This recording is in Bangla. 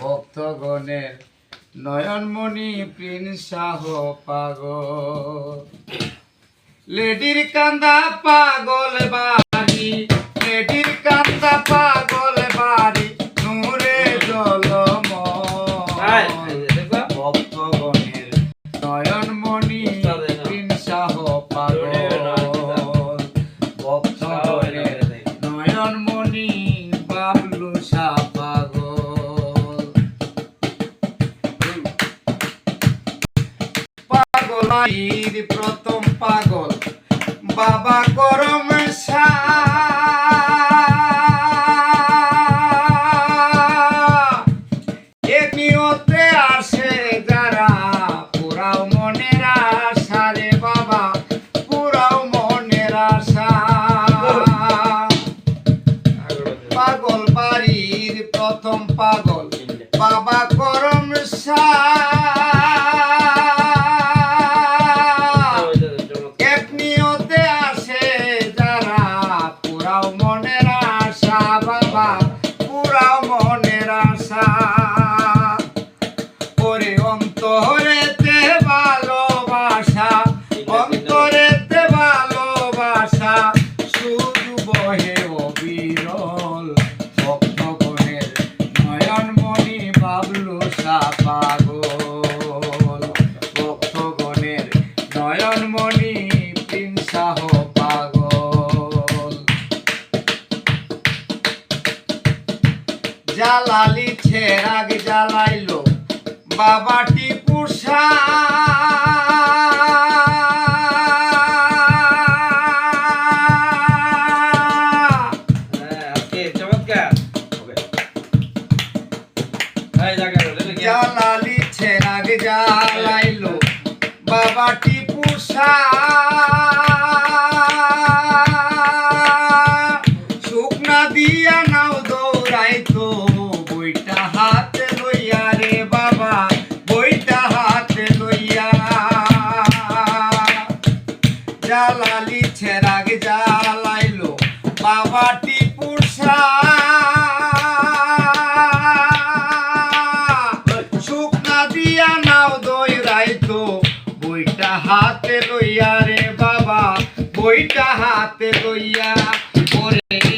ভক্তগণের নয়নমণি প্রিন্স শাহ পাগল। লেডির কান্দা পাগল বাড়ি লেডির কান্দা পাগল বাড়ি নূরে জলম ভক্তগণের নয়নমণি প্রিন্স শাহ পাগল। ভক্তগণের নয়নমণি আইর প্রথম পাগল। বাবা গরম নিয়তে আসে যারা পুরাও মনের আশা রে বাবা পুরাও মনের আশা। পাগল বাড়ির প্রথম পাগল। সা পাগল। ভক্তগণের নয়নমণি পিনসাহ পাগল। জ্বালালি ছেড়াগ জ্বালাইলো বাবাটি পুষা। জ্বালালি ছেড়াগ জ্বালাইলো। বাবাটি পুষা? শুকনা দিয়া নাও দৌড়াইতো, বইটা হাতে লইয়া রে বাবা, বইটা হাতে লইয়া। জ্বালালি বইটা হাতে লইয়া ওরে